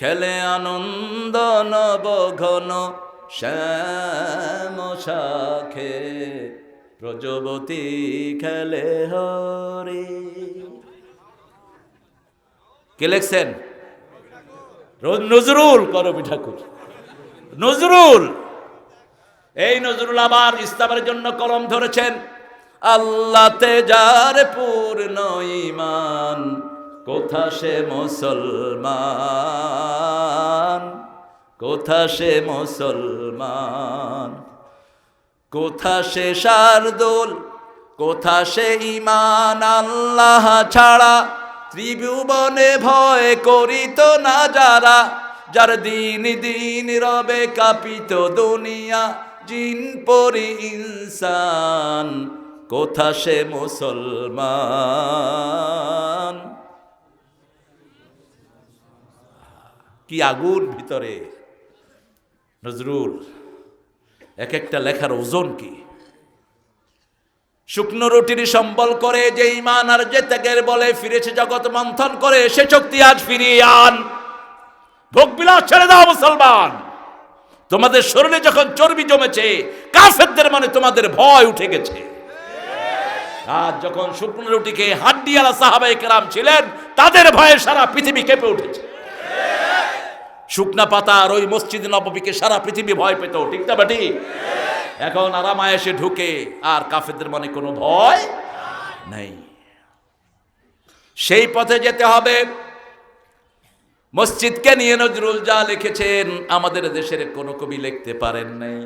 খেলে আনন্দ নব ঘন শ্যাম শাখে প্রজবতী খেলে হরে। কে লেখছেন? নজরুল করবি ঠাকুর। নজরুল! এই নজরুল আবার ইসলামের জন্য কলম ধরেছেন। আল্লাতে যার পূর্ণ ইমান কোথা সে মুসলমান? কোথা সে মুসলমান? কোথা সে শারদুল কোথা সে ইমান আল্লাহ ছাড়া ত্রিভুবনে ভয় করিত না যারা? যার দিন দিন রবে কাপিত দুনিয়া, জিন পরি ইনসান। কোথা সে মুসলমান? কি আগুন ভিতরে? নজরুল এক একটা লেখার ওজন কি? শুকনো রুটির সম্বল করে যে ইমান আর যে ত্যাগের বলে ফিরেছে জগৎ মন্থন করে, সে শক্তি আজ ফিরিয়ে আন। ভোগ বিলাস ছেড়ে দাও মুসলমান। তোমাদের শরীরে যখন চর্বি জমেছে, কাফেরদের মানে তোমাদের ভয় উঠে গেছে। আর যখন শুকনো রুটিকে হাড্ডিয়ালা সাহাবাই কেরাম ছিলেন, তাদের ভয়ে সারা পৃথিবী কেঁপে উঠেছে। শুকনা পাতা আর ওই মসজিদ নববীকে সারা পৃথিবী ভয় পেত, ঠিক না বাটি? এখন আরামায় এসে ঢুকে আর কাফেরদের মনে কোনো ভয় নেই। সেই পথে যেতে হবে। মসজিদকে নিয়ে নজরুল যা লিখেছেন আমাদের দেশের কোনো কবি লিখতে পারেন নাই।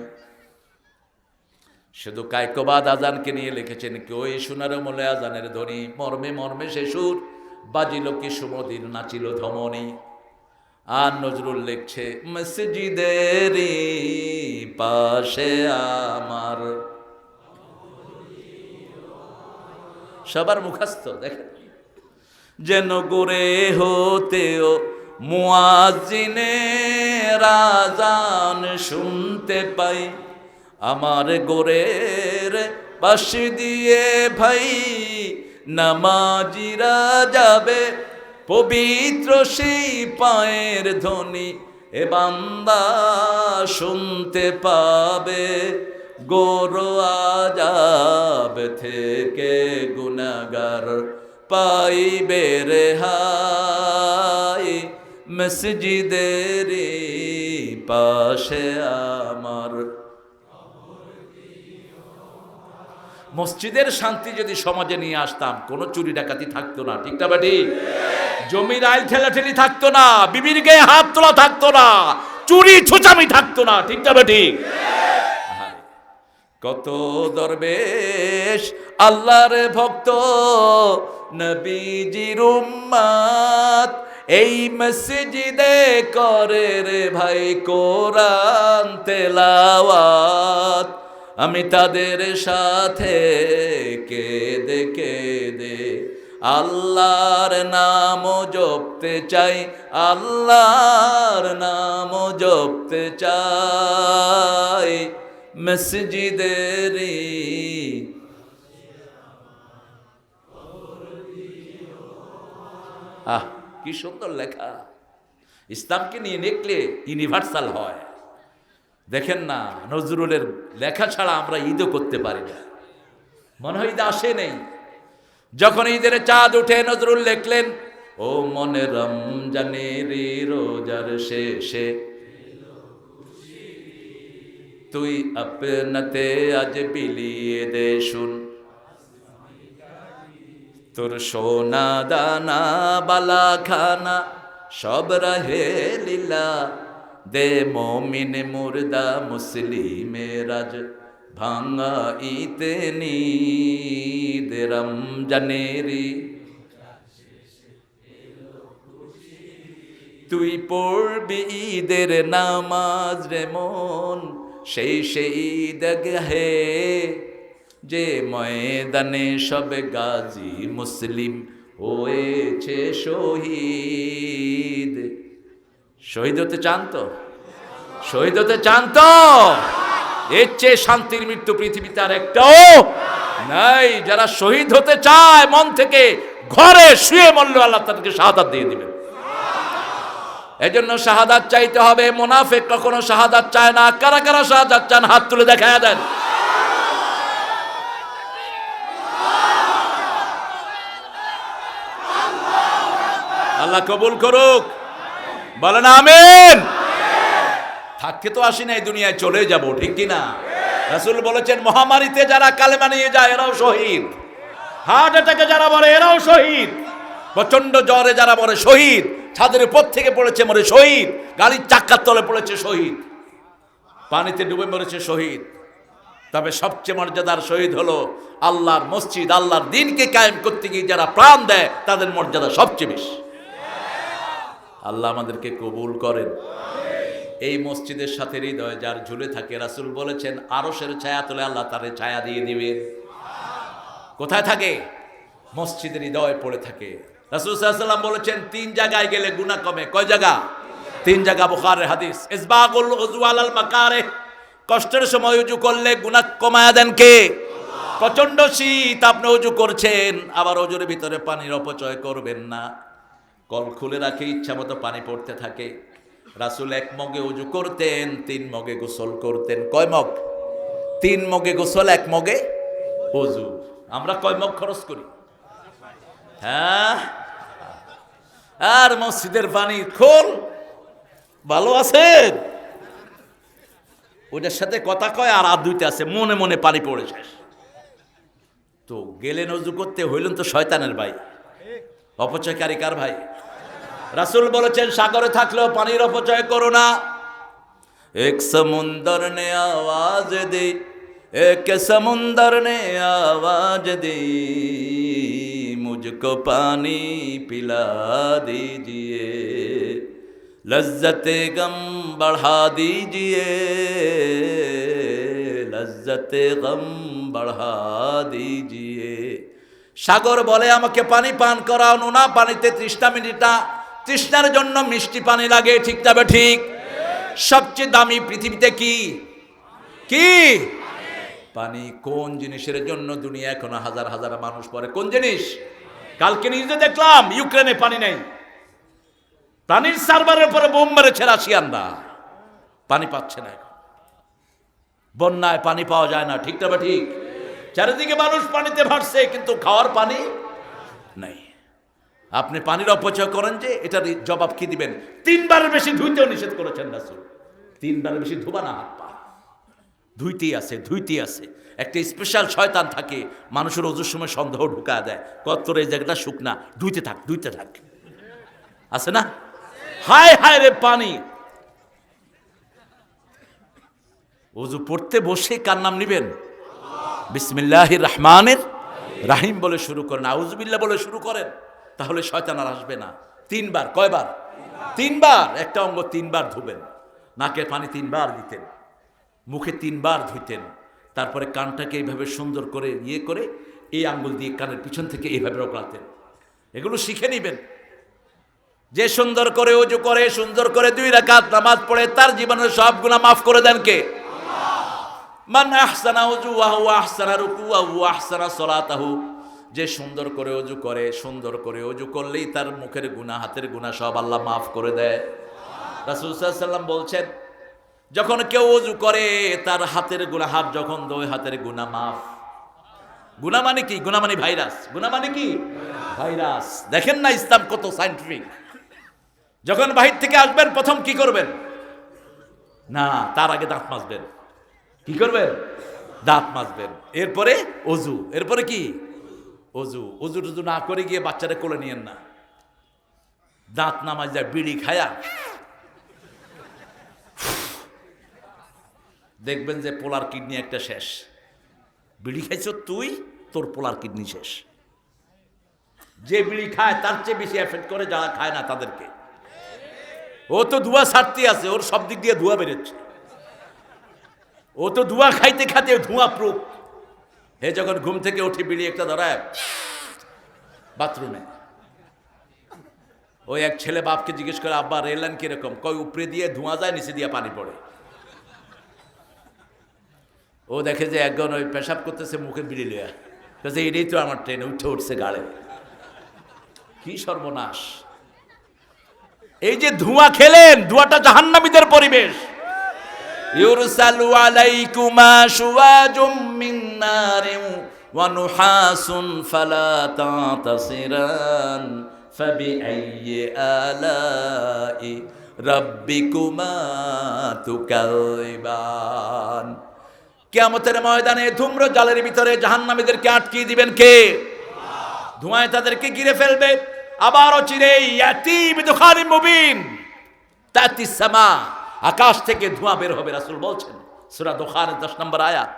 শুধু কায়কবাদ আজানকে নিয়ে লিখেছেন কেউ, এই সোনার মলে আজানের ধ্বনি, মর্মে মর্মে সুর, বাজিল কি সুমদির নাচিল ধমনী। আর নজরুল লিখছে মসজিদের পাশে আমার। সবার মুখাস্ত দেখেন। যেন গোরে হতেও মুয়াজিনে রাজান শুনতে পাই, আমার গোরের পাশ দিয়ে ভাই, নামাজিরা যাবে পবিত্র সেই পায়ের ধ্বনি এ বান্দা শুনতে পাবে। গোরো আজাব থেকে গুনাগার পাইবে রেহাই। মসজিদের পাশে আমার মসজিদের শান্তি যদি সমাজে নিয়ে আসতাম, কোনো চুরি ডাকাতি থাকতো না, ঠিক না বাটি? জমির আইল ঠেলাঠেলি থাকতো না, বিবির গায়ে হাত তোলা থাকতো না, চুরি ছুচামি থাকতো না, ঠিক না বাটি? কত দরবেশ, আল্লাহর ভক্ত, নবীজির এই মসজিদে করে রে ভাই কোরআন তেলাওয়াত। আমি তাদের সাথে কেঁদে কেঁদে আল্লাহর নাম জপতে চাই, আল্লাহর নাম জপতে চাই। মসজিদের আহ, কি সুন্দর লেখা। ইসলামকে নিয়ে লিখলে ইউনিভার্সাল হয়। দেখেন না, নজরুলের লেখা ছাড়া আমরা ঈদও করতে পারি না। মনে হয় ঈদ আসে নেই। যখন ঈদের চাঁদ উঠে নজরুল লেখলেন ও মনে রমজানে রে রোজার শেষে। তুই আপনাতে আজ বিলিয়ে দে শুন। তোর সোনা দানা বালা খানা সব রাহে লীলা। দে মমিন মুর্দা মুসলিমে রাজ, ভাঙা ইতে নিদ রমজানেরি তুই পড়বি ঈদের নামাজ রে মন, সেই সেই হে যে ময়দানে সব গাজী মুসলিম হয়েছে শহীদ। শহীদ হতে চান তো? শহীদ হতে চান তো? এর চেয়ে শান্তির মৃত্যু পৃথিবীতে আর একটাও নাই। যারা শহীদ হতে চায়, মন থেকে ঘরে শুয়ে মরল আল্লাহ তাদেরকে শাহাদাত দিয়ে দিবেন। এজন্য শাহাদাত চাইতে হবে। মোনাফেক কখনো শাহাদাত চায় না। কারা কারা শাহাদাত চান? হাত তুলে দেখায় দেন। আল্লাহ কবুল করুক। বলেন আমিন। থাকতে তো আসি না এই দুনিয়ায়, চলে যাব, ঠিক কি না? রাসূল বলেছেন, মহামারীতে যারা কালেমা নিয়ে যায়, এরাও শহীদ। হার্ট অ্যাটাকে যারা মরে, এরাও শহীদ। প্রচণ্ড জ্বরে যারা মরে, শহীদ। ছাদের উপর থেকে পড়েছে, মরে শহীদ। গাড়ির চাক্কার তলে পড়েছে, শহীদ। পানিতে ডুবে মরেছে, শহীদ। তবে সবচেয়ে মর্যাদার শহীদ হলো আল্লাহর মসজিদ, আল্লাহর দিনকে কায়েম করতে গিয়ে যারা প্রাণ দেয়, তাদের মর্যাদা সবচেয়ে বেশি। আল্লাহ আমাদেরকে কবুল করেন। এই মসজিদের সাথে হৃদয় যার ঝুলে থাকে, রাসূল বলেছেন, আরশের ছায়া তোলে আল্লাহ তারে ছায়া দিয়ে দিবেন। কোথায় থাকে? মসজিদের হৃদয় পড়ে থাকে। রাসূল আলাইহি বলেছেন, তিন জায়গায় গেলে গুনাহ কমে। কয় জায়গা? তিন জায়গা বুখারের হাদিস। ইসবাগুল উযু আলাল মাকারে। কষ্টের সময় উজু করলে গুনাহ কমায়া দেন কে? প্রচণ্ড শীত আপনি উজু করছেন, আবার ওজুর ভিতরে পানির অপচয় করবেন না। কল খুলে রাখে, ইচ্ছা মতো পানি পড়তে থাকে। রাসুল এক মগে উজু করতেন, তিন মগে গোসল করতেন। কয় মগ? তিন মগে গোসল, এক মগে অজু আমরা কয় মগ খরচ করি? হ্যাঁ? আর মসজিদের পানি খোল। ভালো আছেন? ওইটার সাথে কথা কয় আর আর দুইটা আছে, মনে মনে পানি পড়ে তো গেলেন অজু করতে, হইলেন তো শয়তানের ভাই। অপচয়কারী কার ভাই রাসুল বলেছেন সাগরে থাকলেও পানির অপচয় করো না এক সমুন্দর নে আওয়াজ দে এক সমুন্দর নে আওয়াজ দে মুঝকো পানি পিলা दीजिए लज्जत गम बढ़ा दीजिए लज्जत गम बढ़ा दीजिए সাগর বলে আমাকে পানি পান করাও, নোনা পানিতে তৃষ্ণা মিনিটা, তৃষ্ণার জন্য মিষ্টি পানি লাগে, ঠিক তবে ঠিক। সবচেয়ে দামি পৃথিবীতে কি? কি? পানি। কোন জিনিসের জন্য দুনিয়া এখনও হাজার হাজার মানুষ পড়ে কোন জিনিস? কালকে নিজে দেখলাম, ইউক্রেনে পানি নেই। পানির সার্ভারের পরে বোম মেরেছে রাশিয়ানরা। পানি পাচ্ছে না বন্যায় পানি পাওয়া যায় না, ঠিক তবে ঠিক। চারিদিকে মানুষ পানিতে ভাসছে, কিন্তু খাওয়ার পানি নাই। আপনি পানির অপচয় করেন যে, এটার জবাব কি দিবেন? তিনবারের বেশি ধুইতেও নিষেধ করেছেন রাসুল। তিনবারের বেশি ধোবা না হাত পা। ধুইতেই আছে ধুইতেই আছে। একটা স্পেশাল শয়তান থাকে, মানুষের অজুর সময় সন্দেহ ঢুকা দেয়। কত তোর এই জায়গাটা শুকনা ধুইতে থাক ধুইতে থাক। আছে না? হায় হায় রে পানি! অজু পড়তে বসে কার নাম নিবেন? বিসমিল্লাহ রহমানের রাহিম বলে শুরু করেন আউজবিল্লা বলে শুরু করেন, তাহলে শয়তান আর আসবে না। তিনবার, কয়বার? তিনবার, একটা অঙ্গ তিনবার ধুবেন নাকের পানি তিনবার দিতেন, মুখে তিনবার ধুইতেন, তারপরে কানটাকে এইভাবে সুন্দর করে ইয়ে করে এই আঙ্গুল দিয়ে কানের পিছন থেকে এইভাবে রগড়াতেন। এগুলো শিখে নেবেন। যে সুন্দর করে অজু করে, সুন্দর করে দুই রাকাত নামাজ পড়ে, তার জীবনের সব গুণা মাফ করে দেন কে? মান আহসানা উজুয়াহু আহসানা রুকুয়াহু আহসানা সলাতাহু। যে সুন্দর করে অজু করে, সুন্দর করে অজু করলেই তার মুখের গুনাহ, হাতের গুনাহ সব আল্লাহ মাফ করে দেয়। রাসূল সাল্লাম বলছেন, যখন কেউ অজু করে, তার হাতের গুনাহ হাত যখন দোয়, হাতের গুনাহ মাফ। গুনাহ মানে কি? গুনাহ মানে ভাইরাস। গুনাহ মানে কি? ভাইরাস। দেখেন না ইসলাম কত সাইন্টিফিক। যখন বাহির থেকে আসবেন, প্রথম কি করবেন? না, তার আগে দাঁত মাজবেন। কি করবেন? দাঁত মাজবেন। এরপরে অজু। এরপরে কি? অজু। অজু টজু না করে গিয়ে বাচ্চারা কোলে নিয়েন না। দাঁত না মাজলে বিড়ি খায়া। দেখবেন যে পোলার কিডনি একটা শেষ। বিড়ি খাইছ তুই, তোর পোলার কিডনি শেষ। যে বিড়ি খায়, তার চেয়ে বেশি এফেক্ট করে যারা খায় না তাদেরকে। ও তো ধোয়া ছাড়তে আছে, ওর সব দিক দিয়ে ধোয়া বেরোচ্ছে। ও তো ধোঁয়া খাইতে খাইতে ধোঁয়া প্রুফ। হে যখন ঘুম থেকে উঠে বিড়ি একটা ধরায়, বাথরুমে। ওই এক ছেলে বাপকে জিজ্ঞেস করে, আব্বা রেলেন কীরকম? কয়, উপরে দিয়ে ধোঁয়া যায়, নিচে দিয়ে পানি পড়ে। ও দেখে যে একজন ওই পেশাব করতেছে, মুখে বিড়ি লিয়া কাজে এটাই তো আমার ট্রেনে, উঠে উঠছে গাড়ে। কি সর্বনাশ। এই যে ধোঁয়া খেলেন, ধোঁয়াটা জাহান্নামীদের পরিবেশ। ইউরসালু আলাইকুমা শুওয়াজুম মিন নারিন ওয়া নুহাসুন ফালা তাতাসিরান ফাবিআইয়ি আলাই রাব্বিকুমা তুকাযিবান। কিয়ামতের ময়দানে ধূম্র জালের ভিতরে জাহান্নামীদেরকে আটকিয়ে দিবেন কে? ধোঁয়ায় তাদেরকে ঘিরে ফেলবে। আবারও চিরে ইয়াতিম দুখানি মুবিন। তাতি সামা। আকাশ থেকে ধোঁয়া বের হবে, রাসুল বলছেন। সূরা দোখানের 10 নম্বর আয়াত।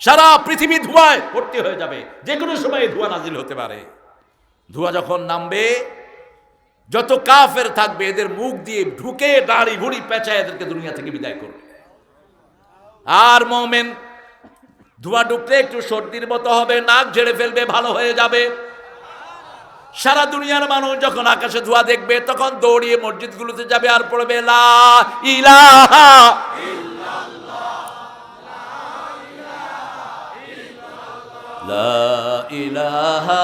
সারা পৃথিবী ধোঁয়ায় ভর্তি হয়ে যাবে। যে কোনো সময় ধোঁয়া নাজিল হতে পারে। ধোঁয়া যখন নামবে, যত কাফের থাকবে, এদের মুখ দিয়ে ঢুকে দাঁড়ি ভুড়ি পেঁচায় এদেরকে দুনিয়া থেকে বিদায় করবে। আর মোমেন, ধোঁয়া ঢুকলে একটু সর্দির মতো হবে, নাক ঝেড়ে ফেলবে, ভালো হয়ে যাবে। সারা দুনিয়ার মানুষ যখন আকাশে ধোঁয়া দেখবে, তখন দৌড়িয়ে মসজিদগুলোতে যাবে আর পড়বে, লা ইলাহা লা ইলাহা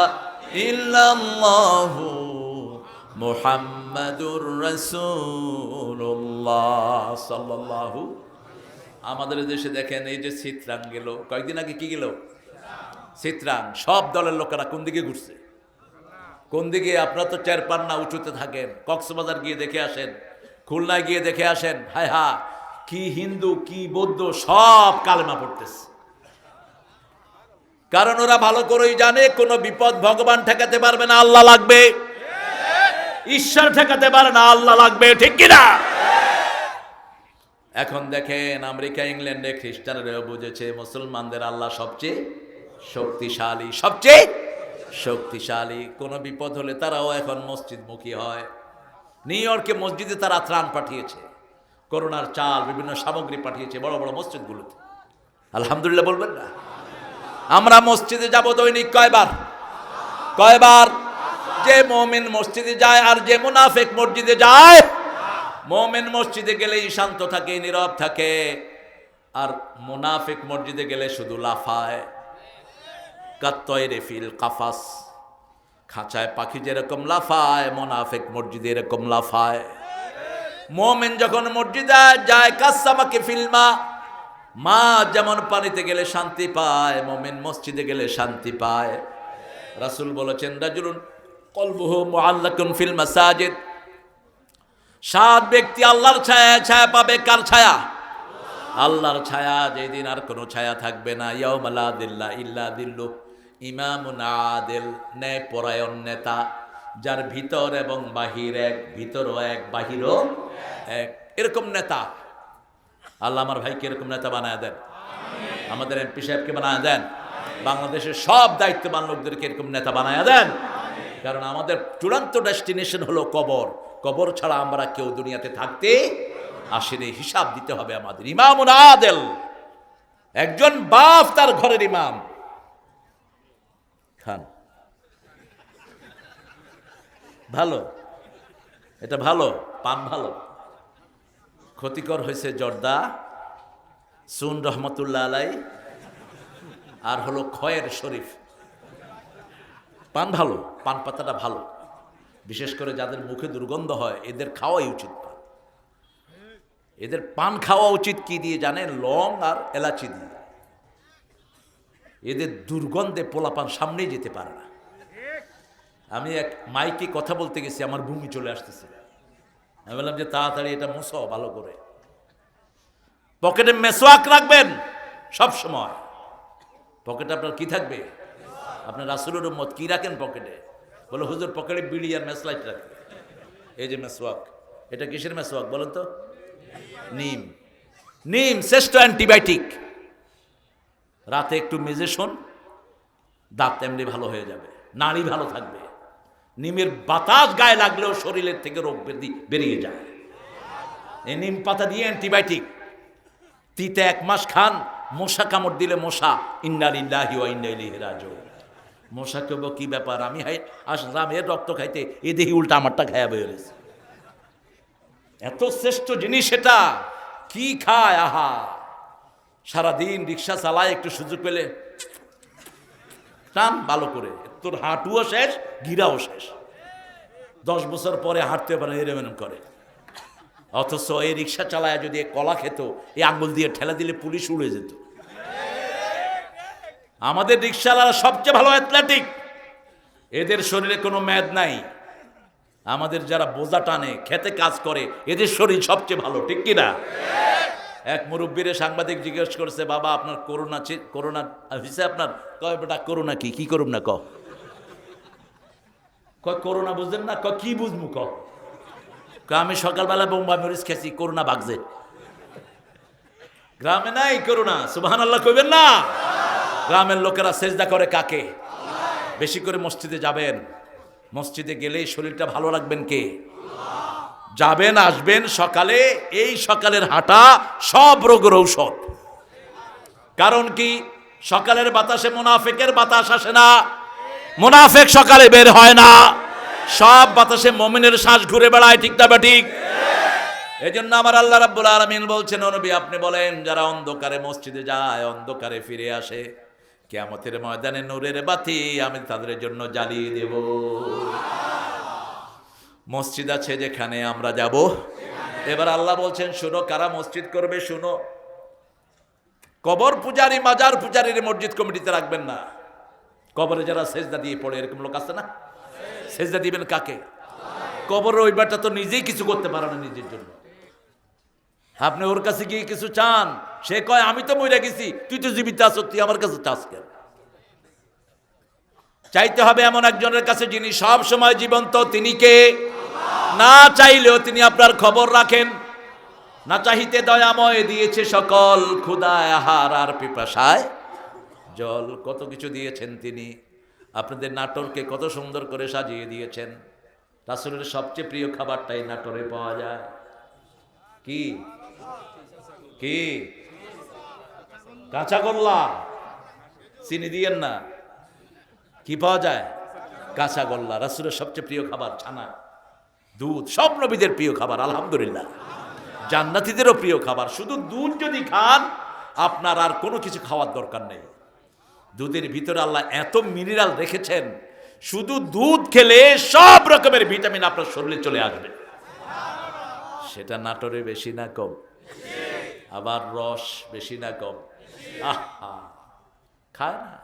আমাদের দেশে দেখেন এই যে চিত্রাং গেল, কয়েকদিন আগে কি গেল? চিত্রাং সব দলের লোকেরা কোন দিকে ঘুরছে? কোন দিকে আপনারা তো চার পান্না উঁচুতে থাকেন, কক্সবাজার গিয়ে দেখে আসেন, খুলনায় গিয়ে দেখে আসেন, হায় হা, কি হিন্দু, কি বৌদ্ধ, সব কালেমা পড়তেছে। কারণ ওরা ভালো করেই জানে, কোনো বিপদ ভগবান ঠেকাতে পারবে না, আল্লাহ লাগবে। ঈশ্বর ঠেকাতে পারে না, আল্লাহ লাগবে, ঠিক কিনা এখন দেখেন, আমেরিকা, ইংল্যান্ডে খ্রিস্টানরাও বুঝেছে, মুসলমানদের আল্লাহ সবচেয়ে শক্তিশালী, সবচেয়ে শক্তিশালী। কোনো বিপদ হলে তারাও এখন মসজিদমুখী হয়। নিউ ইয়র্কে মসজিদে তারা ত্রাণ পাঠিয়েছে। করোনার চাল, বিভিন্ন সামগ্রী পাঠিয়েছে বড় বড় মসজিদগুলোতে। আলহামদুলিল্লাহ বলবেন না। আমরা মসজিদে যাব দৈনিক কয়বার? কয়বার? যে মোমিন মসজিদে যায় আর যে মুনাফেক মসজিদে যায়, মোমেন মসজিদে গেলেই শান্ত থাকে, নীরব থাকে। আর মুনাফিক মসজিদে গেলে শুধু লাফায়। কাত্তয় রেফিল কাফাস। খাঁচায় পাখি যেরকম লাফায়, মোনাফেক মসজিদে এরকম লাফায়। মোমেন যখন মসজিদে যায় কাসামাকে ফিল্মা মা। যেমন পানিতে গেলে শান্তি পায়, মোমেন মসজিদে গেলে শান্তি পায়। রাসূল বলেছেন, রাজুলুন কলবুহু মুআল্লাকুন ফিল মাসাজিদ। সাত ব্যক্তি আল্লাহর ছায়া ছায়া পাবে কার ছায়া? আল্লাহর ছায়া, যেদিন আর কোনো ছায়া থাকবে না। ইয়াউমালা দিল্লা ইল্লা দিল্লু ইমামুন আদেল ন্যায় পরায়ণ নেতা, যার ভিতর এবং বাহির এক, ভিতরও এক, বাহিরও এক। এরকম নেতা। আল্লাহ আমার ভাইকে এরকম নেতা বানায় দেন। আমাদের এমপি সাহেবকে বানায় দেন। বাংলাদেশের সব দায়িত্ববান লোকদেরকে এরকম নেতা বানায় দেন। কারণ আমাদের চূড়ান্ত ডেস্টিনেশন হলো কবর। কবর ছাড়া আমরা কেউ দুনিয়াতে থাকতে আসেনি। হিসাব দিতে হবে আমাদের। ইমাম আদেল, একজন বাপ তার ঘরের ইমাম খান ভালো। এটা ভালো পান ভালো। ক্ষতিকর হয়েছে জর্দা, সুন রহমতুল্লাহ আলাই, আর হলো খয়ের শরীফ। পান ভালো পান পাতাটা ভালো। বিশেষ করে যাদের মুখে দুর্গন্ধ হয়, এদের খাওয়াই উচিত পান এদের পান খাওয়া উচিত কি দিয়ে জানেন? লং আর এলাচি দিয়ে। এদের দুর্গন্ধে পোলাপান সামনেই যেতে পারে না। আমি এক মাইকে কথা বলতে গেছি, আমার ভূমি চলে আসতেছে। আমি বললাম যে তাড়াতাড়ি এটা মুছো, ভালো করে। পকেটে মেসোয়াক রাখবেন সব সময়। পকেটে আপনার কি থাকবে? আপনার রাসুলের মত কি রাখেন পকেটে? বলো, হুজুর, পকেটে বিড়ি আর মেসলাইট রাখবে এই যে মেসোয়াক, এটা কিসের মেসোয়াক বলেন তো? নিম। নিম শ্রেষ্ঠ অ্যান্টিবায়োটিক। রাতে একটু মেজে শোন, দাঁত এমনি ভালো হয়ে যাবে, নাড়ি ভালো থাকবে। নিমের বাতাস গায়ে লাগলেও শরীরের থেকে রোগ বেদি- বেরিয়ে যায়। এই নিম পাতা দিয়ে অ্যান্টিবায়োটিক। তিতে এক মাস খান, মশা কামড় দিলে মশা, ইন্নালিল্লাহি ওয়া ইন্না ইলাইহি রাজিউন। মশা কেব কি ব্যাপার? আমি হাই আসলাম এর রক্ত খাইতে এ দেখি উল্টা আমারটা খায়া বের হয়েছে এত শ্রেষ্ঠ জিনিস এটা। কি খায়? আহা। সারাদিন রিক্সা চালায়, একটু সুযোগ পেলে টান, ভালো করে। তোর হাঁটুও শেষ, গিরাও শেষ। দশ বছর পরে হাঁটতে পারে এরম এরম করে। অথচ এই রিক্সা চালায় যদি কলা খেত এই আঙ্গুল দিয়ে ঠেলা দিলে পুলিশ উড়ে যেত। আমাদের রিক্সাওয়ালারা সবচেয়ে ভালো অ্যাথলেটিক। এদের শরীরে কোনো ম্যাদ নাই। আমাদের যারা বোঝা টানে, খেতে কাজ করে, এদের শরীর সবচেয়ে ভালো, ঠিক কিনা এক মুরব্বীরে সাংবাদিক জিজ্ঞেস করছে, বাবা, আপনার করোনা করোনা হয়েছে আপনার? কয়, বেটা করোনা কি? কি করুন না, ক? করোনা বুঝলেন না? ক কি বুঝমু ক? আমি সকালবেলা বোম্বাই মরিচ খেয়েছি, করোনা বাগজে। গ্রামে নাই করোনা সুবাহান আল্লাহ কইবেন না। গ্রামের লোকেরা সেজদা করে কাকে? বেশি করে মসজিদে যাবেন। মসজিদে গেলেই শরীরটা ভালো রাখবেন কে? যাবেন, আসবেন, সকালে, এই সকালের হাঁটা সব রোগের ঔষধ। কারণ কি? সকালের বাতাসে মুনাফেকের বাতাস আসে না মুনাফেক সকালে বের হয় না। সব বাতাসে মমিনের শ্বাস ঘুরে বেড়ায়, ঠিক না ঠিক এই জন্য আমার আল্লাহ রাব্বুল আলামিন বলছেন নবী, আপনি বলেন, যারা অন্ধকারে মসজিদে যায়, অন্ধকারে ফিরে আসে, কিয়ামতের ময়দানে নূরের বাতি আমি তাদের জন্য জ্বালিয়ে দেব। মসজিদ আছে যেখানে আমরা যাব। এবার আল্লাহ বলছেন, শুনো, কারা মসজিদ করবে, শুনো। কবর পূজারি, মাজার পূজারির মসজিদ কমিটিতে রাখবেন না। কবরে যারা সেজদা দিয়ে পড়ে, এরকম লোক আছে না? সেজদা দিবেন কাকে? কবরের ওই বেটা তো নিজেই কিছু করতে পারে না নিজের জন্য। আপনি ওর কাছে গিয়ে কিছু চান, সে কয়, আমি তো মরে গেছি, তুই তো জীবিত আছো, তুই আমার কাছে চাস কেন? চাইতে হবে এমন একজনের কাছে যিনি সব সময় জীবন্ত, তিনি কে? না চাইলেও তিনি আপনার খবর রাখেন। না চাহিতে দয়াময় দিয়েছে সকল ক্ষুদায় আহার আর পিপাসায়। জল কত কিছু দিয়েছেন তিনি। আপনাদের নাটোরকে কত সুন্দর করে সাজিয়ে দিয়েছেন। রাসুলের সবচেয়ে প্রিয় খাবারটাই নাটোরে পাওয়া যায়। কি? কি? কাঁচা গোল্লা চিনি দিয়েন না। কি পাওয়া যায়? কাঁচা গোল্লা রাসুলের সবচেয়ে প্রিয় খাবার ছানা। দুধ, সব নবীদের প্রিয় খাবার, আলহামদুলিল্লাহ। জান্নাতিদেরও প্রিয় খাবার। শুধু দুধ যদি খান, আপনার আর কোনো কিছু খাওয়ার দরকার নেই। দুধের ভিতরে আল্লাহ এত মিনারেল রেখেছেন, শুধু দুধ খেলে সব রকমের ভিটামিন আপনার শরীরে চলে আসবে। সেটা নাটোরে বেশি না কম, আবার রস বেশি না কম। আহা, খায় না।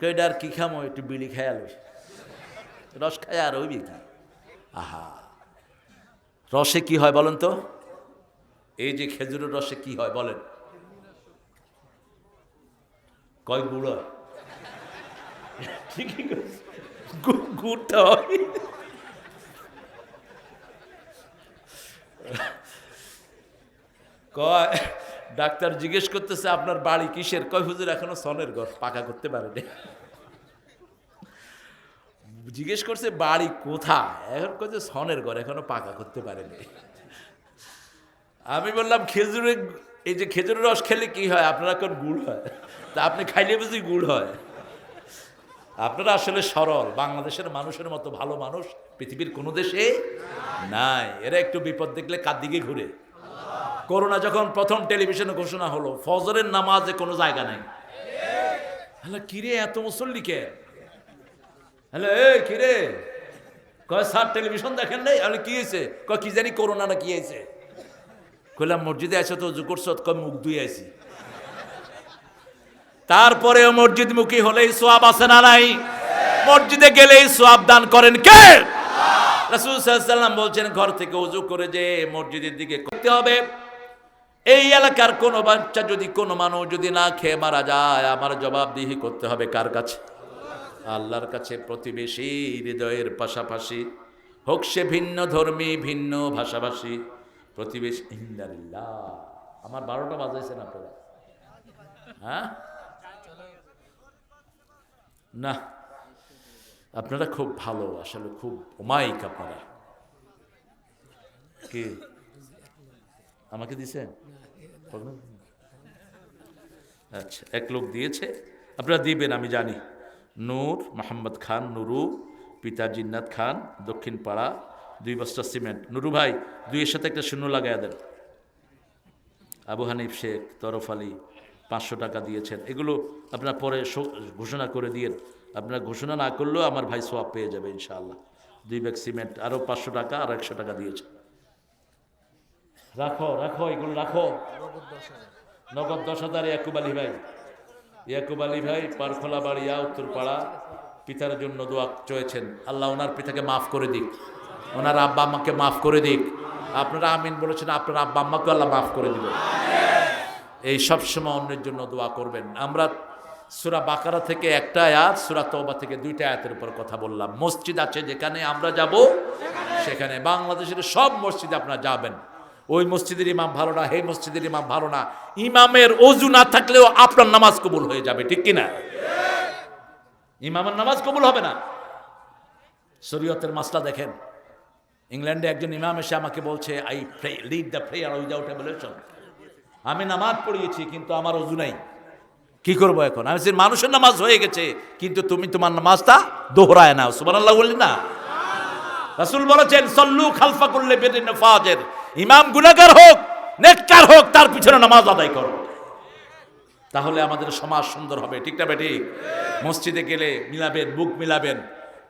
কেডা আর কি খামো, একটু বিড়ি খায় রস খায় আর ওই কি? আহা, রসে কি হয় বলেন তো? এই যে খেজুরের রসে কি হয় বলেন? কয় গুড়? ঠিকই গুড়টা হয়। কয়, ডাক্তার জিজ্ঞেস করতেছে, আপনার বাড়ি কিসের? কয়, হুজুর, এখনও সনের ঘর, পাকা করতে পারেনি। জিজ্ঞেস করছে, বাড়ি কোথায়? এখন কচ্ছে সনের ঘর, এখনও পাকা করতে পারেনি। আমি বললাম খেজুরে এই যে খেজুরের রস খেলে কি হয়? আপনারা এখন গুড় হয়? তা আপনি খাইলে বুঝি গুড় হয়। আপনারা আসলে সরল, বাংলাদেশের মানুষের মতো ভালো মানুষ পৃথিবীর কোনো দেশে নাই। এরা একটু বিপদ দেখলে কার দিকে ঘুরে? করোনা যখন প্রথম টেলিভিশনে ঘোষণা হলো, ফজরের নামাজে কোনো জায়গা নাই। হ্যালো, কিরে, এত মুসল্লি কে? হ্যালো এ কিরে? কয়, স্যার, টেলিভিশন দেখেন নাই? আমি কি হয়েছে? কয়, কি জানি করোনা না কি হয়েছে? কইলাম, মসজিদে আছে তো করছ? কয়, মুখ ধুই আইছি। তারপরেও মসজিদ মুখী হলেই সোয়াব আছে না নাই? মসজিদে গেলেই সোয়াব দান করেন কে? বলছেন, ঘর থেকে উজু করে যে মসজিদের দিকে করতে হবে। এই এলাকার কোনো বাচ্চা যদি, কোনো মানুষ যদি না খেয়ে মারা যায়, আমার জবাবদিহি করতে হবে কার কাছে? আল্লাহর কাছে প্রতিবেশী হৃদয়ের পাশাপাশি। হোক সে ভিন্ন ধর্মী, ভিন্ন ভাষাভাষী। প্রতিবেশী ইন্দারিল্লাহ আমার বারোটা বাজাইছেন আপনারা? হ্যাঁ? না, আপনারা খুব ভালো, আসলে খুব অমায়িক আপনারা। কি? আমাকে দিছে আচ্ছা এক লোক দিয়েছে, আপনারা দিবেন, আমি জানি। নূর, মোহাম্মদ খান, নুরু, পিতা জিন্নাত খান, দক্ষিণ পাড়া, দুই বস্তা সিমেন্ট। নুরু ভাই, দুইয়ের সাথে একটা শূন্য লাগাই দেন। আবু হানিফ শেখ, তরফ আলী পাঁচশো টাকা দিয়েছেন। এগুলো আপনার পরে ঘোষণা করে দিয়েন। আপনার ঘোষণা না করলেও আমার ভাই সোয়াব পেয়ে যাবে ইনশাআল্লাহ। দুই ব্যাগ সিমেন্ট, আরও পাঁচশো টাকা আর একশো টাকা দিয়েছে রাখো রাখো, এগুলো রাখো। নগদ দশ হাজার, ইয়াকুব আলী ভাই। ইয়াকুব আলী ভাই, পারখোলা বাড়িয়া উত্তরপাড়া। পিতার জন্য দোয়া চেয়েছেন। আল্লাহ ওনার পিতাকে মাফ করে দিক। ওনার আব্বা আম্মাকে মাফ করে দিক। আপনারা আমিন বলেছেন, আপনার আব্বা আম্মাকে আল্লাহ মাফ করে দিবে এই সব সময় অন্যের জন্য দোয়া করবেন। আমরা সুরা বাকারা থেকে একটা আয়াত, সুরা তওবা থেকে দুইটা আয়াতের উপর কথা বললাম। মসজিদ আছে যেখানে আমরা যাব, সেখানে বাংলাদেশের সব মসজিদে আপনারা যাবেন। ওই মসজিদের ইমাম ভালো না, হে মসজিদের ইমাম ভালো না। ইমামের অজু না থাকলেও আপনার নামাজ কবুল হয়ে যাবে, ঠিক কিনা? ইমামের নামাজ কবুল হবে না। শরীয়তের মাসলা দেখেন। ইংল্যান্ডে একজন ইমাম এসে আমাকে বলছে I lead the prayer without ablution আমি নামাজ পড়িয়েছি, কিন্তু আমার অজু নাই। কি করব এখন? আমি মানুষের নামাজ হয়ে গেছে, কিন্তু তুমি তোমার নামাজটা দোহরায় নাও। সুবান আল্লাহ বললি না? রাসুল বলেছেন, সল্লু খালফা করলে বেদিন ফাজের। ইমাম গুনাগার হোক, নেককার হোক, তার পিছনে নামাজ আদায় করো। তাহলে আমাদের সমাজ সুন্দর হবে, ঠিক না বেটি মসজিদে গেলে মিলাবেন বুক মিলাবেন,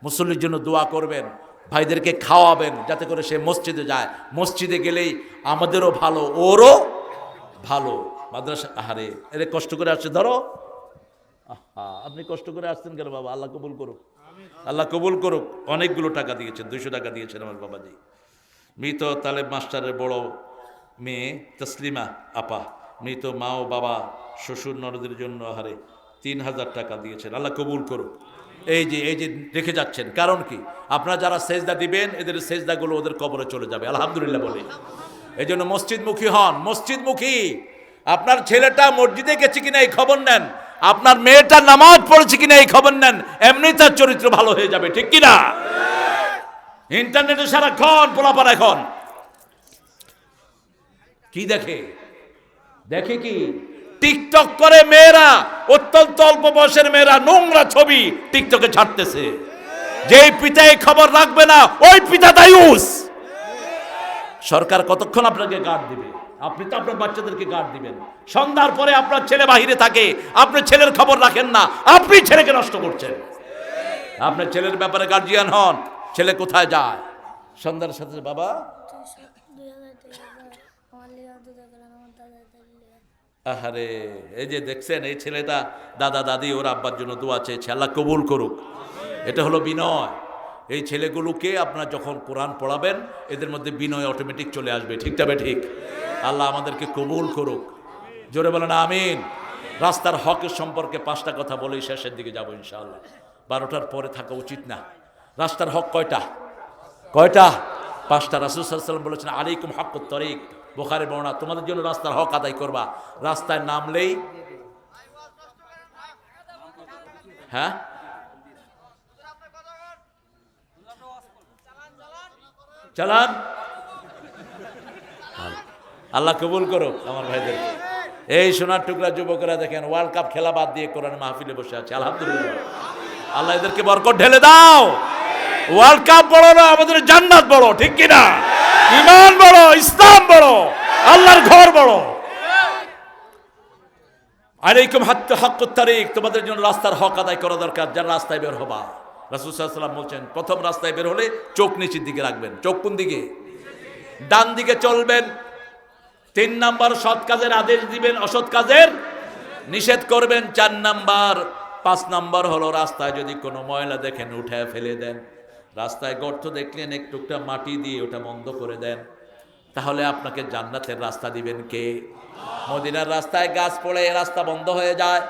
মুসল্লির জন্য দোয়া করবেন, ভাইদেরকে খাওয়াবেন, যাতে করে সে মসজিদে যায়। মসজিদে গেলেই আমাদেরও ভালো, ওরও ভালো মাদ্রাসা আহারে। এরে কষ্ট করে আসছে, ধরো। আপনি কষ্ট করে আসছেন কেন বাবা? আল্লাহ কবুল করুক। আল্লাহ কবুল করুক। অনেকগুলো টাকা দিয়েছেন, দুইশো টাকা দিয়েছেন আমার বাবাজি। মৃত তালেব মাস্টারের বড় মেয়ে তসলিমা আপা। মৃত মা ও বাবা, শ্বশুর নরদের জন্য আহারে তিন হাজার টাকা দিয়েছেন। আল্লাহ কবুল করুক। এই যে এই যে রেখে যাচ্ছেন, কারণ কি? আপনারা যারা সেজদা দিবেন, এদের সেজদাগুলো ওদের কবরে চলে যাবে। আলহামদুলিল্লাহ বলে। এই জন্য মসজিদমুখী হন, মসজিদমুখী। আপনার ছেলেটা মসজিদে গেছে কিনা এই খবর নেন। আপনার মেয়েটা নামাজ পড়েছে কিনা এই খবর নেন। এমনি তার চরিত্র ভালো হয়ে যাবে, ঠিক কিনা? ইন্টারনেটে সারাক্ষণ পোলাপান এখন। কি দেখে? দেখে কি? টিকটক করে মেয়েরা, অত্যন্ত অল্প বয়সের মেয়েরা নোংরা ছবি টিকটকে ছাড়তেছে। যেই পিতা এই খবর রাখবে না, ওই পিতা দায়ুস। সরকার কতক্ষণ আপনাকে গার্ড দিবে? আপনি তো আপনার বাচ্চাদেরকে গার্ড দিবেন। সন্ধ্যার পরে আপনার ছেলে বাহিরে থাকে আপনি ছেলের খবর রাখেন না, আপনি ছেলেকে নষ্ট করছেন। আপনার ছেলের ব্যাপারে গার্জিয়ান হন, ছেলে কোথায় যায়? সন্ধ্যার সাথে বাবা? আহারে, এই যে দেখছেন, এই ছেলেটা দাদা দাদি, ওর আব্বার জন্য দোয়া চেয়েছে, আল্লাহ কবুল করুক। এটা হলো বিনয়। এই ছেলেগুলোকে আপনার যখন কোরআন পড়াবেন, এদের মধ্যে বিনয় অটোমেটিক চলে আসবে। ঠিক তবে ঠিক? আল্লাহ আমাদেরকে কবুল করুক। জোরে বলেন আমিন। রাস্তার হকের সম্পর্কে পাঁচটা কথা বলেই শেষের দিকে যাব ইনশাআল্লাহ। বারোটার পরে থাকা উচিত না। রাস্তার হক কয়টা? কয়টা? পাঁচটা। রাসুল বলেছেন, আলাইকুম হক তরিক। বোখারে বর্ণা তোমাদের জন্য রাস্তার হক আদায় করবা। রাস্তায় নামলেই হ্যাঁ? চালান। আল্লাহ কবুল করো আমার ভাইদের। এই সোনার টুকরা যুবকরা দেখেন ওয়ার্ল্ড কাপ খেলা বাদ দিয়ে কোরআন মাহফিলে বসে আছে, আলহামদুলিল্লাহ। আল্লাহ এদেরকে বরকত ঢেলে দাও। ওয়ার্ল্ড কাপ বড় না আমাদের জান্নাত বড়, ঠিক কিনা ইমান বড়, ইসলাম বড়, আল্লাহর ঘর বড়। আলাইকুম হাত্ত হক তারিখ, তোমাদের জন্য রাস্তার হক আদায় করা দরকার, যারা রাস্তায় বের হবা। রাসুসাল্লাম বলছেন, প্রথম রাস্তায় বের হলে চোখ নিচের দিকে রাখবেন। চোখ কোন দিকে? ডান দিকে চলবেন। তিন নাম্বার সৎ কাজের আদেশ দিবেন, অসৎ কাজের নিষেধ করবেন। চার নাম্বার, পাঁচ নাম্বার হলো রাস্তায় যদি কোনো ময়লা দেখেন, উঠে ফেলে দেন। রাস্তায় গর্ত দেখলেন, একটুকটা মাটি দিয়ে ওটা বন্ধ করে দেন। তাহলে আপনাকে জান্নাতের রাস্তা দিবেন কে? মদিনার রাস্তায় গাছ পড়ে রাস্তা বন্ধ হয়ে যায়।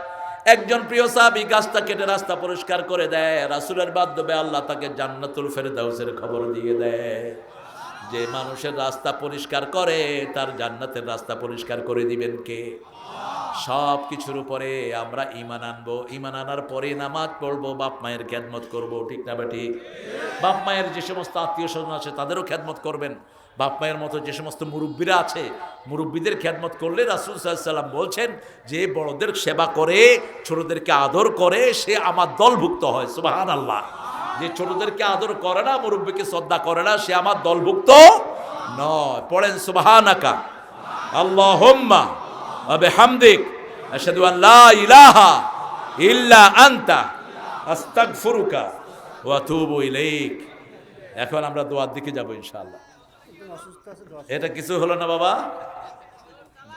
একজন প্রিয় সাহাবি গাছটা কেটে রাস্তা পরিষ্কার করে দেয়, রাসুলের মাধ্যমে আল্লাহ তাকে জান্নাতুল ফেরদাউসের খবর দিয়ে দেয়। যে মানুষের রাস্তা পরিষ্কার করে, তার জান্নাতের রাস্তা পরিষ্কার করে দিবেন কে? সব কিছুর উপরে আমরা ইমান আনব। ইমান আনার পরে নামাজ পড়ব, বাপ মায়ের খ্যাদমত করব, ঠিক না বা ঠিক? বাপ মায়ের যে সমস্ত আত্মীয় স্বজন আছে, তাদেরও খ্যাদমত করবেন। বাপ মায়ের মতো যে সমস্ত মুরব্বীরা আছে, মুরব্বীদের খ্যাদমত করলে রাসুল সাল্লাম বলছেন যে, বড়দের সেবা করে, ছোটদেরকে আদর করে, সে আমার দলভুক্ত হয়। সুবাহান আল্লাহ যে ছোটদেরকে আদর করে না, মুরব্বীকে শ্রদ্ধা করে না, সে আমার দলভুক্ত নয়। পড়েন সুবাহান আকা আল্লাহ আশহাদু আন লা ইলাহা ইল্লা আনতা, আস্তাগফিরুকা ওয়া আতুবু ইলাইক। এখন আমরা দোয়ার দিকে যাব দশ এটা কিছু হলো না বাবা?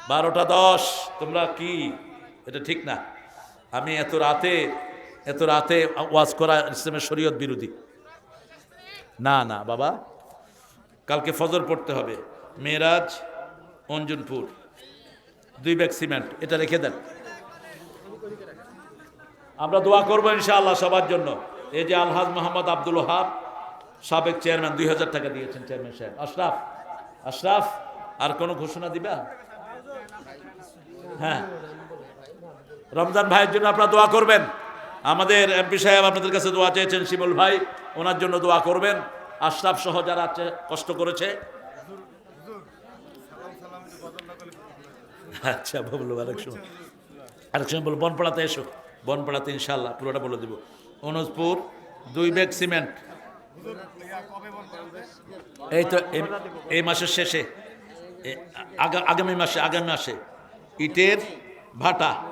বারোটা দশ, তোমরা কি? এটা ঠিক না। আমি এত রাতে এত রাতে ওয়াজ করা ইসলামের শরীয়ত বিরোধী। না না বাবা, কালকে ফজর পড়তে হবে। মেয়েরাজ অঞ্জনপুর। দুই ব্যাগ সিমেন্ট, এটা রেখে দেন। আমরা দোয়া করব ইনশাআল্লাহ সবার জন্য। এই যে আলহাজ মোহাম্মদ আব্দুল হাব সাবেক চেয়ারম্যান, দুই হাজার টাকা দিয়েছেন চেয়ারম্যান সাহেব। আশরাফ আশরাফ, আর কোনো ঘোষণা দিবা? হ্যাঁ। রমজান ভাইয়ের জন্য আপনারা দোয়া করবেন। আমাদের এমপি সাহেব আপনাদের কাছে দোয়া চেয়েছেন শিমুল ভাই, ওনার জন্য দোয়া করবেন। আশরাফ সহ যারা কষ্ট করেছে আচ্ছা বলল আরেক সময়। আরেক সময় বলব বনপাড়াতে এসো। বনপাড়াতে ইনশাল্লাহ পুরোটা বলে দিব। অনুজপুর, দুই ব্যাগ সিমেন্ট। এই তো, এই- মাসের শেষে। আগামী মাসে আগামী মাসে। ইটের ভাটা।